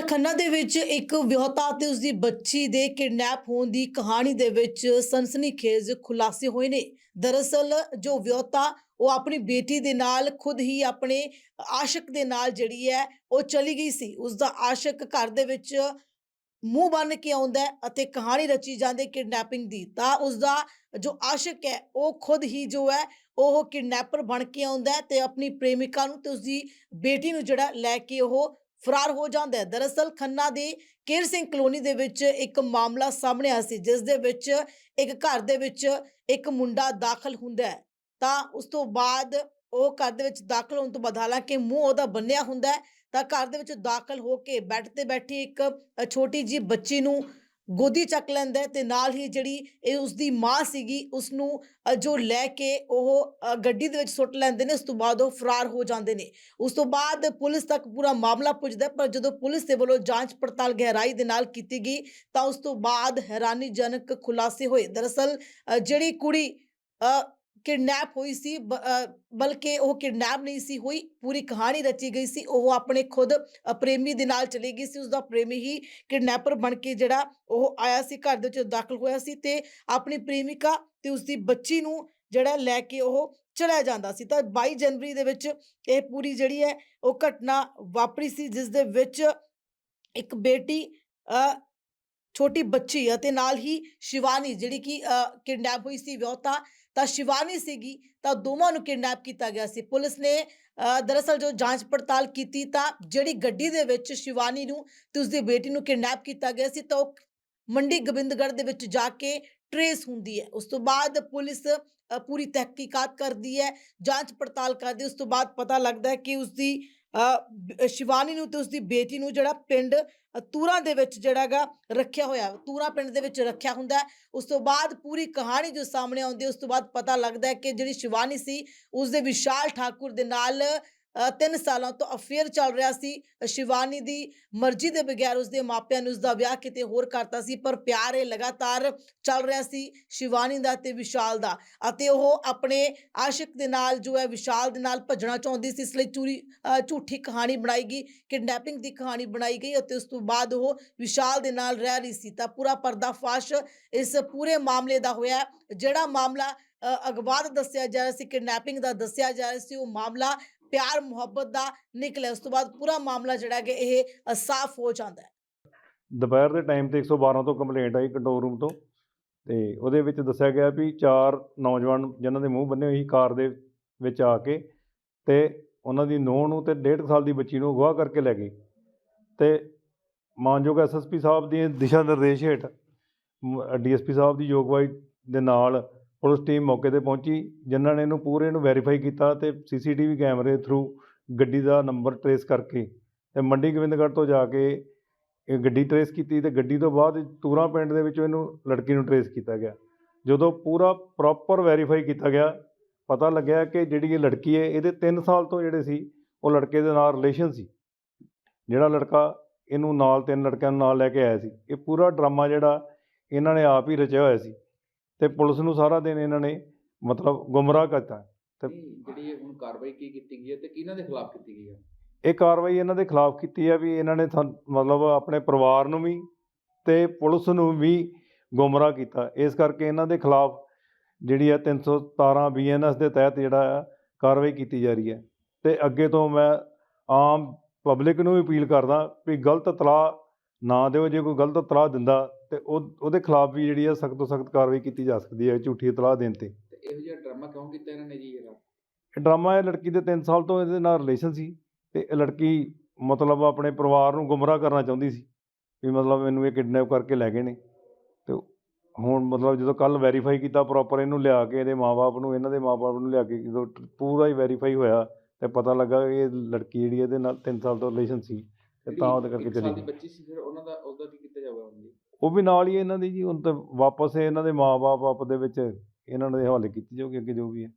ਖੰਨਾ ਦੇ ਵਿੱਚ ਇੱਕ ਵਿਆਹੁਤਾ ਤੇ ਉਸਦੀ ਬੱਚੀ ਦੇ ਕਿਡਨੈਪ ਹੋਣ ਦੀ ਕਹਾਣੀ ਦੇ ਵਿੱਚ ਸਨਸਨੀਖੇਜ਼ ਖੁਲਾਸੇ ਹੋਏ ਨੇ। ਦਰਅਸਲ ਜੋ ਵਿਆਹੁਤਾ, ਉਹ ਆਪਣੀ ਬੇਟੀ ਦੇ ਨਾਲ ਖੁਦ ਹੀ ਆਪਣੇ ਆਸ਼ਿਕ ਦੇ ਨਾਲ ਜਿਹੜੀ ਹੈ, ਉਹ ਚਲੀ ਗਈ ਸੀ। ਉਸ ਦਾ ਆਸ਼ਿਕ ਘਰ ਦੇ ਵਿੱਚ ਮੂੰਹ ਬੰਨ ਕੇ ਆਉਂਦਾ ਅਤੇ ਕਹਾਣੀ ਰਚੀ ਜਾਂਦੀ ਕਿਡਨੈਪਿੰਗ ਦੀ। ਤਾਂ ਉਸ ਦਾ ਜੋ ਆਸ਼ਿਕ ਹੈ, ਉਹ ਖੁਦ ਹੀ ਜੋ ਹੈ, ਉਹ ਕਿਡਨੈਪਰ ਬਣ ਕੇ ਆਉਂਦਾ ਤੇ ਆਪਣੀ ਪ੍ਰੇਮਿਕਾ ਨੂੰ ਤੇ ਉਸਦੀ ਬੇਟੀ ਨੂੰ ਜਿਹੜਾ ਲੈ ਕੇ ਉਹ ਫਰਾਰ ਹੋ ਜਾਂਦਾ ਹੈ। ਦਰਅਸਲ ਖੰਨਾ ਦੇ ਕੇਰ ਸਿੰਘ ਕਲੋਨੀ ਦੇ ਵਿੱਚ ਇੱਕ ਮਾਮਲਾ ਸਾਹਮਣੇ ਆਇਆ ਸੀ, ਜਿਸ ਦੇ ਵਿੱਚ ਇੱਕ ਘਰ ਦੇ ਵਿੱਚ ਇੱਕ ਮੁੰਡਾ ਦਾਖਲ ਹੁੰਦਾ ਹੈ। ਤਾਂ ਉਸ ਤੋਂ ਬਾਅਦ ਉਹ ਘਰ ਦੇ ਵਿੱਚ ਦਾਖਲ ਹੋਣ ਤੋਂ ਬਾਅਦ, ਹਾਲਾਂਕਿ ਮੂੰਹ ਉਹਦਾ ਬੰਨਿਆ ਹੁੰਦਾ ਹੈ, ਤਾਂ ਘਰ ਦੇ ਵਿੱਚ ਦਾਖਲ ਹੋ ਕੇ ਬੈੱਡ ਤੇ ਬੈਠੀ ਇੱਕ ਛੋਟੀ ਜੀ ਬੱਚੀ ਨੂੰ ਗੋਦੀ ਚੱਕ ਲੈਂਦਾ ਹੈ ਤੇ ਨਾਲ ਹੀ ਜਿਹੜੀ ਇਹ ਉਸਦੀ ਮਾਂ ਸੀਗੀ ਉਸ ਨੂੰ ਜੋ ਲੈ ਕੇ ਉਹ ਗੱਡੀ ਦੇ ਵਿੱਚ ਸੁੱਟ ਲੈਂਦੇ ਨੇ, ਉਸ ਤੋਂ ਬਾਅਦ ਉਹ ਫਰਾਰ ਹੋ ਜਾਂਦੇ ਨੇ। ਉਸ ਤੋਂ ਬਾਅਦ ਪੁਲਿਸ ਤੱਕ ਪੂਰਾ ਮਾਮਲਾ ਪੁੱਜਦਾ ਪਰ ਜਦੋਂ ਪੁਲਿਸ ਦੇ ਵੱਲੋਂ ਜਾਂਚ ਪੜਤਾਲ ਗਹਿਰਾਈ ਦੇ ਨਾਲ ਕੀਤੀ ਗਈ, ਤਾਂ ਉਸ ਤੋਂ ਬਾਅਦ ਹੈਰਾਨੀਜਨਕ ਖੁਲਾਸੇ ਹੋਏ। ਦਰਅਸਲ ਜਿਹੜੀ ਕੁੜੀ ਕਿਡਨੈਪ ਹੋਈ ਸੀ, ਬ- ਬਲਕਿ ਉਹ ਕਿਡਨੈਪ ਨਹੀਂ ਸੀ ਹੋਈ, ਪੂਰੀ ਕਹਾਣੀ ਰਚੀ ਗਈ ਸੀ, ਉਹ ਆਪਣੇ ਖੁਦ ਪ੍ਰੇਮੀ ਦੇ ਨਾਲ ਚਲੀ ਗਈ ਸੀ, ਉਸਦਾ ਪ੍ਰੇਮੀ ਹੀ ਕਿਡਨੈਪਰ ਬਣ ਕੇ ਜਿਹੜਾ ਉਹ ਆਇਆ ਸੀ, ਘਰ ਦੇ ਵਿੱਚ ਦਾਖਲ ਹੋਇਆ ਸੀ ਤੇ ਆਪਣੀ ਪ੍ਰੇਮਿਕਾ ਤੇ ਉਸਦੀ ਬੱਚੀ ਨੂੰ ਜਿਹੜਾ ਲੈ ਕੇ ਉਹ ਚਲਾ ਜਾਂਦਾ ਸੀ। ਤਾਂ 22 ਜਨਵਰੀ ਦੇ ਵਿੱਚ ਇਹ ਪੂਰੀ ਜਿਹੜੀ ਹੈ, ਉਹ ਘਟਨਾ ਵਾਪਰੀ ਸੀ, ਜਿਸ ਦੇ ਵਿੱਚ ਇੱਕ ਬੇਟੀ ਛੋਟੀ ਬੱਚੀ ਅਤੇ ਨਾਲ ਹੀ ਸ਼ਿਵਾਨੀ ਜਿਹੜੀ ਕਿ ਕਿਡਨੈਪ ਹੋਈ ਸੀ, ਵਿਆਹੁਤਾ ਤਾਂ ਸ਼ਿਵਾਨੀ ਸੀਗੀ ਤਾਂ ਦੋਵਾਂ ਨੂੰ ਕਿਡਨੈਪ ਕੀਤਾ ਗਿਆ ਸੀ। ਪੁਲਿਸ ਨੇ ਦਰਅਸਲ ਜੋ ਜਾਂਚ ਪੜਤਾਲ ਕੀਤੀ ਤਾਂ ਜਿਹੜੀ ਗੱਡੀ ਦੇ ਵਿੱਚ ਸ਼ਿਵਾਨੀ ਨੂੰ ਤੇ ਉਸਦੀ ਬੇਟੀ ਨੂੰ ਕਿਡਨੈਪ ਕੀਤਾ ਗਿਆ ਸੀ ਤਾਂ ਉਹ ਮੰਡੀ ਗੋਬਿੰਦਗੜ੍ਹ ਦੇ ਵਿੱਚ ਜਾ ਕੇ ਟਰੇਸ ਹੁੰਦੀ ਹੈ। ਉਸ ਤੋਂ ਬਾਅਦ ਪੁਲਿਸ ਪੂਰੀ ਤਹਿਕੀਕਾਤ ਕਰਦੀ ਹੈ ਜਾਂਚ ਪੜਤਾਲ ਕਰਦੀ ਉਸ ਤੋਂ ਬਾਅਦ ਪਤਾ ਲੱਗਦਾ ਹੈ ਕਿ ਉਸਦੀ ਅ, ਸ਼ਿਵਾਨੀ ਨੂੰ ਤੇ ਉਸਦੀ ਬੇਟੀ ਨੂੰ ਜਿਹੜਾ ਪਿੰਡ ਅ, ਤੂਰਾਂ ਦੇ ਵਿੱਚ ਜਿਹੜਾਗਾ ਰੱਖਿਆ ਹੋਇਆ ਤੂਰਾ ਪਿੰਡ ਦੇ ਵਿੱਚ ਰੱਖਿਆ ਹੁੰਦਾ ਉਸ ਤੋਂ ਬਾਅਦ ਪੂਰੀ ਕਹਾਣੀ ਜੋ ਸਾਹਮਣੇ ਆਉਂਦੀ ਹੈ ਉਸ ਤੋਂ ਬਾਅਦ ਪਤਾ ਲੱਗਦਾ ਹੈ ਕਿ ਜਿਹੜੀ ਸ਼ਿਵਾਨੀ ਸੀ ਉਸ ਦੇ ਵਿਸ਼ਾਲ ਠਾਕੁਰ ਦੇ ਨਾਲ 3 ਸਾਲਾਂ ਤੋਂ ਅਫੇਅਰ ਚੱਲ ਰਿਹਾ ਸੀ। ਸ਼ਿਵਾਨੀ ਦੀ ਮਰਜ਼ੀ ਦੇ ਬਗੈਰ ਉਸਦੇ ਮਾਪਿਆਂ ਨੇ ਉਸਦਾ ਵਿਆਹ ਕਿਤੇ ਹੋਰ ਕਰਤਾ ਸੀ ਪਰ ਪਿਆਰ ਇਹ ਲਗਾਤਾਰ ਚੱਲ ਰਿਹਾ ਸੀ ਸ਼ਿਵਾਨੀ ਦਾ ਤੇ ਵਿਸ਼ਾਲ ਦਾ। ਅਤੇ ਉਹ ਆਪਣੇ ਆਸ਼ਿਕ ਦੇ ਨਾਲ ਜੋ ਹੈ ਵਿਸ਼ਾਲ ਦੇ ਨਾਲ ਭੱਜਣਾ ਚਾਹੁੰਦੀ ਸੀ ਇਸ ਲਈ ਚੂਰੀ ਅ, ਝੂਠੀ ਕਹਾਣੀ ਬਣਾਈ ਗਈ ਕਿਡਨੈਪਿੰਗ ਦੀ ਕਹਾਣੀ ਬਣਾਈ ਗਈ ਅਤੇ ਉਸ ਤੋਂ ਬਾਅਦ ਉਹ ਵਿਸ਼ਾਲ ਦੇ ਨਾਲ ਰਹਿ ਰਹੀ ਸੀ। ਤਾਂ ਪੂਰਾ ਪਰਦਾਫਾਸ਼ ਇਸ ਪੂਰੇ ਮਾਮਲੇ ਦਾ ਹੋਇਆ ਜਿਹੜਾ ਮਾਮਲਾ ਅ, ਅਗਵਾ ਦਾ ਦੱਸਿਆ ਜਾ ਰਿਹਾ ਸੀ ਕਿਡਨੈਪਿੰਗ ਦਾ ਦੱਸਿਆ ਜਾ ਰਿਹਾ ਸੀ ਉਹ ਮਾਮਲਾ ਪਿਆਰ, ਮੁਹੱਬਤ ਦਾ ਨਿਕਲਿਆ, ਉਸ ਤੋਂ ਬਾਅਦ ਪੂਰਾ ਮਾਮਲਾ ਜਿਹੜਾ ਕਿ ਇਹ ਸਾਫ਼ ਹੋ ਜਾਂਦਾ ਹੈ। ਦੁਪਹਿਰ ਦੇ ਟਾਈਮ ਤੇ 112 ਤੋਂ ਕੰਪਲੇਂਟ ਆਈ ਕੰਟਰੋਲ ਰੂਮ ਤੋਂ ਤੇ ਉਹਦੇ ਵਿੱਚ ਦੱਸਿਆ ਗਿਆ ਵੀ ਚਾਰ ਨੌਜਵਾਨ ਜਿਨ੍ਹਾਂ ਦੇ ਮੂੰਹ ਬੰਨੇ ਹੋਏ ਸੀ ਕਾਰ ਦੇ ਵਿੱਚ ਆ ਕੇ ਤੇ ਉਹਨਾਂ ਦੀ ਨੂੰਹ ਨੂੰ ਤੇ ਡੇਢ ਕੁ ਸਾਲ ਦੀ ਬੱਚੀ ਨੂੰ ਅਗਵਾ ਕਰਕੇ ਲੈ ਗਏ ਤੇ ਮਾਨਯੋਗ ਐਸਐਸਪੀ ਸਾਹਿਬ ਦੀ ਦਿਸ਼ਾ ਨਿਰਦੇਸ਼ ਹੇਠ ਡੀਐਸਪੀ ਸਾਹਿਬ ਦੀ ਯੋਗਵਾਈ ਦੇ ਨਾਲ ਪੁਲਿਸ ਟੀਮ ਮੌਕੇ ਤੇ ਪਹੁੰਚੀ, ਜਿਨ੍ਹਾਂ ਨੇ ਇਹਨੂੰ ਪੂਰੇ ਨੂੰ ਵੈਰੀਫਾਈ ਕੀਤਾ ਤੇ ਸੀਸੀਟੀਵੀ ਕੈਮਰੇ ਥਰੂ ਗੱਡੀ ਦਾ ਨੰਬਰ ਟਰੇਸ ਕਰਕੇ ਤੇ ਮੰਡੀ ਗੋਬਿੰਦਗੜ੍ਹ ਤੋਂ ਜਾ ਕੇ ਇਹ ਗੱਡੀ ਟਰੇਸ ਕੀਤੀ ਤੇ ਗੱਡੀ ਤੋਂ ਬਾਅਦ ਤੂਰਾ ਪਿੰਡ ਦੇ ਵਿੱਚੋਂ ਇਹਨੂੰ ਲੜਕੀ ਨੂੰ ਟਰੇਸ ਕੀਤਾ ਗਿਆ। ਜਦੋਂ ਪੂਰਾ ਪ੍ਰੋਪਰ ਵੈਰੀਫਾਈ ਕੀਤਾ ਗਿਆ, ਪਤਾ ਲੱਗਿਆ ਕਿ ਜਿਹੜੀ ਇਹ ਲੜਕੀ ਹੈ, ਇਹਦੇ 3 ਸਾਲ ਤੋਂ ਜਿਹੜੇ ਸੀ, ਉਹ ਲੜਕੇ ਦੇ ਨਾਲ ਰਿਲੇਸ਼ਨ ਸੀ। ਜਿਹੜਾ ਲੜਕਾ ਇਹਨੂੰ ਨਾਲ ਤਿੰਨ ਲੜਕਿਆਂ ਨੂੰ ਨਾਲ ਲੈ ਕੇ ਆਇਆ ਸੀ। ਇਹ ਪੂਰਾ ਡਰਾਮਾ ਜਿਹੜਾ ਇਹਨਾਂ ਨੇ ਆਪ ਹੀ ਰਚਿਆ ਹੋਇਆ ਸੀ। ਤੇ ਪੁਲਿਸ ਨੂੰ ਸਾਰਾ ਦਿਨ ਇਹਨਾਂ ਨੇ ਮਤਲਬ ਗੁੰਮਰਾਹ ਕਰਤਾ ਤੇ- ਜਿਹੜੀ ਹੁਣ ਕਾਰਵਾਈ ਕੀ ਕੀਤੀ ਗਈ ਹੈ ਤੇ ਕਿਹਨਾਂ ਦੇ ਖਿਲਾਫ ਕੀਤੀ ਗਈ ਹੈ? ਇਹ ਕਾਰਵਾਈ ਇਹਨਾਂ ਦੇ ਖਿਲਾਫ ਕੀਤੀ ਹੈ ਵੀ ਇਹਨਾਂ ਨੇ ਮਤਲਬ ਆਪਣੇ ਪਰਿਵਾਰ ਨੂੰ ਵੀ ਤੇ ਪੁਲਿਸ ਨੂੰ ਵੀ ਗੁੰਮਰਾਹ ਕੀਤਾ। ਇਸ ਕਰਕੇ ਇਹਨਾਂ ਦੇ ਖਿਲਾਫ ਜਿਹੜੀ ਹੈ 317 ਬੀਐਨਐਸ ਦੇ ਤਹਿਤ ਜਿਹੜਾ ਕਾਰਵਾਈ ਕੀਤੀ ਜਾ ਰਹੀ ਹੈ। ਤੇ ਅੱਗੇ ਤੋਂ ਮੈਂ ਆਮ ਪਬਲਿਕ ਨੂੰ ਵੀ ਅਪੀਲ ਕਰਦਾ ਵੀ ਗਲਤ ਇਤਲਾਹ ਨਾ ਦਿਓ ਜੇ ਕੋਈ ਗਲਤ ਇਤਲਾਹ ਦਿੰਦਾ ਤੇ ਉਹ ਉਹਦੇ ਖਿਲਾਫ ਵੀ ਜਿਹੜੀ ਹੈ ਸਖਤ ਤੋਂ ਸਖਤ ਕਾਰਵਾਈ ਕੀਤੀ ਜਾ ਸਕਦੀ ਹੈ ਝੂਠੀ ਇਤਲਾਹ ਦੇਣ ਤੇ। ਇਹੋ ਜਿਹਾ ਡਰਾਮਾ ਕਿਉਂ ਕੀਤਾ ਇਹਨਾਂ ਨੇ ਜੀ ਇਹਦਾ? ਇਹ ਡਰਾਮਾ ਹੈ ਲੜਕੀ ਦੇ 3 ਸਾਲ ਤੋਂ ਇਹਦੇ ਨਾਲ ਰਿਲੇਸ਼ਨ ਸੀ ਤੇ ਇਹ ਲੜਕੀ ਮਤਲਬ ਆਪਣੇ ਪਰਿਵਾਰ ਨੂੰ ਗੁੰਮਰਾਹ ਕਰਨਾ ਚਾਹੁੰਦੀ ਸੀ ਵੀ ਮਤਲਬ ਮੈਨੂੰ ਇਹ ਕਿਡਨੈਪ ਕਰਕੇ ਲੈ ਗਏ ਨੇ। ਤੇ ਹੁਣ ਮਤਲਬ ਜਦੋਂ ਕੱਲ ਵੈਰੀਫਾਈ ਕੀਤਾ ਪ੍ਰੋਪਰ ਇਹਨੂੰ ਲਿਆ ਕੇ ਇਹਦੇ ਮਾਪੇ ਨੂੰ ਇਹਨਾਂ ਦੇ ਮਾਪੇ ਨੂੰ ਲਿਆ ਕੇ ਜਦੋਂ ਪੂਰਾ ਹੀ ਵੈਰੀਫਾਈ ਹੋਇਆ ਤੇ ਪਤਾ ਲੱਗਾ ਕਿ ਇਹ ਲੜਕੀ ਜਿਹੜੀ ਇਹਦੇ ਨਾਲ 3 ਸਾਲ ਤੋਂ ਰਿਲੇਸ਼ਨ ਸੀ ਤੇ ਤਾਂ ਉਹਦੇ ਕਰਕੇ ਚਲੀ ਗਈ। ਬੱਚੀ ਸੀ ਫਿਰ ਉਹਨਾਂ ਦਾ ਉਹਦਾ ਕੀ ਕੀਤਾ ਜਾਊਗਾ ਹੁਣ ਜੀ? ਉਹ ਵੀ ਨਾਲ ਹੀ ਇਹਨਾਂ ਦੀ ਜੀ, ਹੁਣ ਤਾਂ ਵਾਪਸ ਇਹਨਾਂ ਦੇ ਮਾਪੇ ਆਪ ਦੇ ਵਿੱਚ ਇਹਨਾਂ ਦੇ ਹਵਾਲੇ ਕੀਤੀ ਜਾਊਗੀ ਅੱਗੇ ਜੋ ਵੀ ਹੈ।